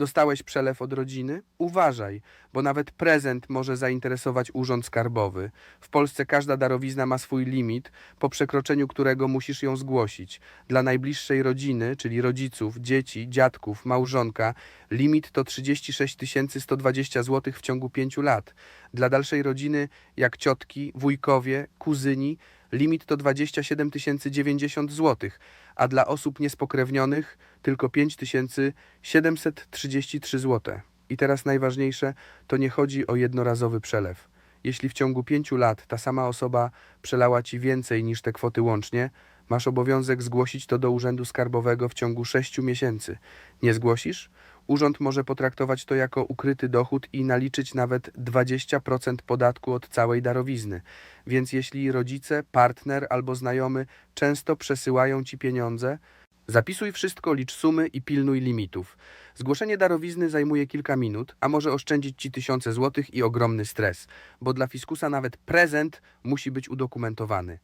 Dostałeś przelew od rodziny? Uważaj, bo nawet prezent może zainteresować Urząd Skarbowy. W Polsce każda darowizna ma swój limit, po przekroczeniu którego musisz ją zgłosić. Dla najbliższej rodziny, czyli rodziców, dzieci, dziadków, małżonka, limit to 36 120 zł w ciągu 5 lat. Dla dalszej rodziny, jak ciotki, wujkowie, kuzyni, limit to 27 090 zł, a dla osób niespokrewnionych tylko 5 733 zł. I teraz najważniejsze, to nie chodzi o jednorazowy przelew. Jeśli w ciągu pięciu lat ta sama osoba przelała ci więcej niż te kwoty łącznie, masz obowiązek zgłosić to do Urzędu Skarbowego w ciągu sześciu miesięcy. Nie zgłosisz? Urząd może potraktować to jako ukryty dochód i naliczyć nawet 20% podatku od całej darowizny. Więc jeśli rodzice, partner albo znajomy często przesyłają ci pieniądze, Zapisuj wszystko, licz sumy i pilnuj limitów. Zgłoszenie darowizny zajmuje kilka minut, a może oszczędzić ci tysiące złotych i ogromny stres, bo dla fiskusa nawet prezent musi być udokumentowany.